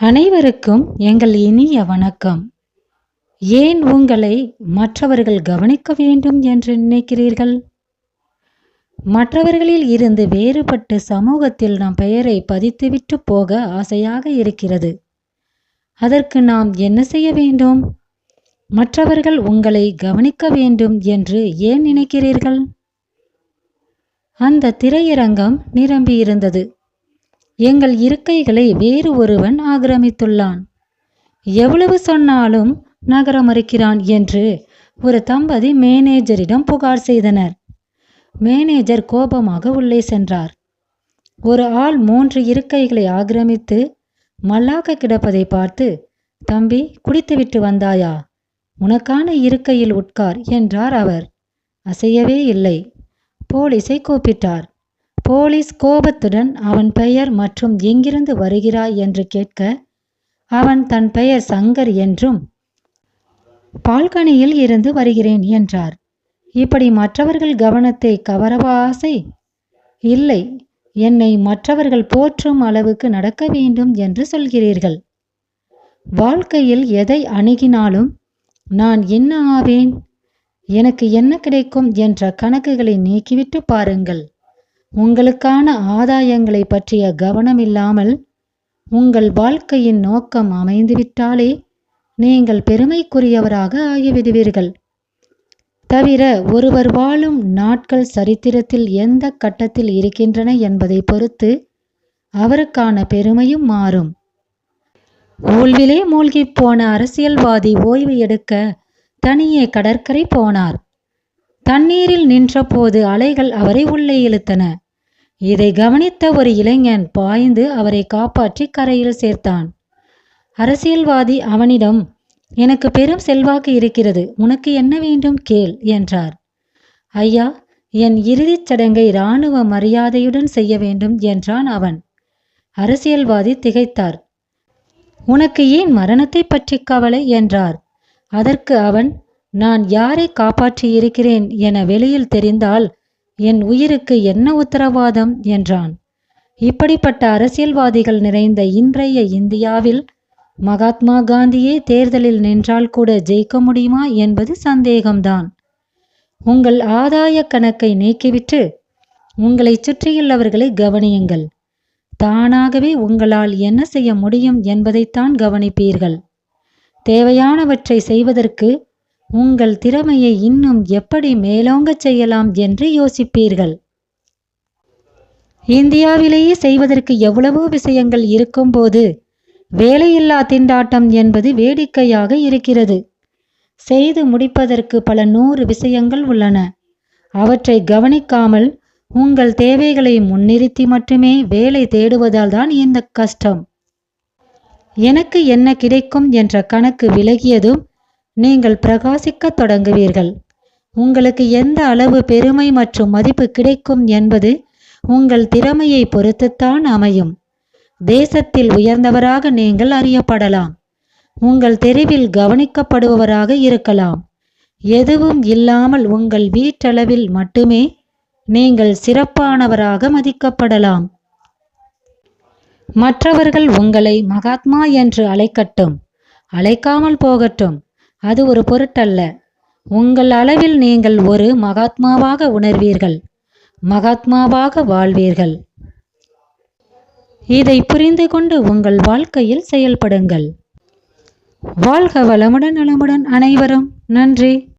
அனைவருக்கும் எங்கள் இனிய வணக்கம். ஏன் உங்களை மற்றவர்கள் கவனிக்க வேண்டும் என்று நினைக்கிறீர்கள்? மற்றவர்களில் இருந்து வேறுபட்டு சமூகத்தில் நம் பெயரை பதித்துவிட்டு போக ஆசையாக இருக்கிறது. அதற்கு நாம் என்ன செய்ய வேண்டும்? மற்றவர்கள் உங்களை கவனிக்க வேண்டும் என்று ஏன் நினைக்கிறீர்கள்? அந்த திரையரங்கம் நிரம்பியிருந்தது. எங்கள் இருக்கைகளை வேறு ஒருவன் ஆக்கிரமித்துள்ளான். எவ்வளவு சொன்னாலும் நகர மறுக்கிறான் என்று ஒரு தம்பதி மேனேஜரிடம் புகார் செய்தனர். மேனேஜர் கோபமாக உள்ளே சென்றார். ஒரு ஆள் மூன்று இருக்கைகளை ஆக்கிரமித்து மல்லாக்க கிடப்பதை பார்த்து தம்பி குடித்துவிட்டு வந்தாயா? உனக்கான இருக்கையில் உட்கார் என்றார் அவர். அசையவே இல்லை போலீஸை கூப்பிட்டார் போலீஸ் கோபத்துடன் அவன் பெயர் மற்றும் எங்கிருந்து வருகிறாய் என்று கேட்க அவன் தன் பெயர் சங்கர் என்றும் பால்கனியில் இருந்து வருகிறேன் என்றார். இப்படி மற்றவர்கள் கவனத்தை கவரவா ஆசை? இல்லை என்னை மற்றவர்கள் போற்றும் அளவுக்கு நடக்க வேண்டும் என்று சொல்கிறீர்கள். வாழ்க்கையில் எதை அணுகினாலும் நான் என்ன ஆவேன்? எனக்கு என்ன கிடைக்கும்? என்ற கணக்குகளை நீக்கிவிட்டு பாருங்கள். உங்களுக்கான ஆதாயங்களை பற்றிய கவனம் இல்லாமல் உங்கள் வாழ்க்கையின் நோக்கம் அமைந்துவிட்டாலே நீங்கள் பெருமைக்குரியவராக ஆகிவிடுவீர்கள். தவிர ஒருவர் வாழும் நாட்கள் சரித்திரத்தில் எந்த கட்டத்தில் இருக்கின்றன என்பதை பொறுத்து அவருக்கான பெருமையும் மாறும். ஊழ்விலே மூழ்கி போன அரசியல்வாதி ஓய்வு எடுக்க தனியே கடற்கரை போனார். தண்ணீரில் நின்றபோது அலைகள் அவரை உள்ளே இழுத்தன. இதை கவனித்த ஒரு இளைஞன் பாய்ந்து அவரை காப்பாற்றி கரையில் சேர்த்தான். அரசியல்வாதி அவனிடம் எனக்கு பெரும் செல்வாக்கு இருக்கிறது உனக்கு என்ன வேண்டும் கேள் என்றார். ஐயா என் இறுதிச் சடங்கை இராணுவ மரியாதையுடன் செய்ய வேண்டும் என்றான் அவன். அரசியல்வாதி திகைத்தார். உனக்கு ஏன் மரணத்தை பற்றி கவலை? என்றார். அதற்கு அவன் நான் யாரை காப்பாற்றியிருக்கிறேன் என வெளியில் தெரிந்தால் என் உயிருக்கு என்ன உத்தரவாதம்? என்றான். இப்படிப்பட்ட அரசியல்வாதிகள் நிறைந்த இன்றைய இந்தியாவில் மகாத்மா காந்தியே தேர்தலில் நின்றால் கூட ஜெயிக்க முடியுமா என்பது சந்தேகம்தான். உங்கள் ஆதாய கணக்கை நீக்கிவிட்டு உங்களை சுற்றியுள்ளவர்களை கவனியுங்கள். தானாகவே உங்களால் என்ன செய்ய முடியும் என்பதைத்தான் கவனிப்பீர்கள். தேவையானவற்றை செய்வதற்கு உங்கள் திறமையை இன்னும் எப்படி மேலோங்கச் செய்யலாம் என்று யோசிப்பீர்கள். இந்தியாவிலேயே செய்வதற்கு எவ்வளவோ விஷயங்கள் இருக்கும்போது வேலையில்லா திண்டாட்டம் என்பது வேடிக்கையாக இருக்கிறது. செய்து முடிப்பதற்கு பல நூறு விஷயங்கள் உள்ளன. அவற்றை கவனிக்காமல் உங்கள் தேவைகளை முன்னிறுத்தி மட்டுமே வேலை தேடுவதால் தான் இந்த கஷ்டம். எனக்கு என்ன கிடைக்கும் என்ற கணக்கு விலகியதும் நீங்கள் பிரகாசிக்கத் தொடங்குவீர்கள். உங்களுக்கு எந்த அளவு பெருமை மற்றும் மதிப்பு கிடைக்கும் என்பது உங்கள் திறமையை பொறுத்துத்தான் அமையும். தேசத்தில் உயர்ந்தவராக நீங்கள் அறியப்படலாம். உங்கள் தெருவில் கவனிக்கப்படுபவராக இருக்கலாம். எதுவும் இல்லாமல் உங்கள் வீட்டளவில் மட்டுமே நீங்கள் சிறப்பானவராக மதிக்கப்படலாம். மற்றவர்கள் உங்களை மகாத்மா என்று அழைக்கட்டும். அழைக்காமல் போகட்டும். அது ஒரு பொருட்டல்ல. உங்கள் அளவில் நீங்கள் ஒரு மகாத்மாவாக உணர்வீர்கள். மகாத்மாவாக வாழ்வீர்கள். இதை புரிந்து கொண்டு உங்கள் வாழ்க்கையில் செயல்படுங்கள். வாழ்க வளமுடன் நலமுடன் அனைவரும். நன்றி.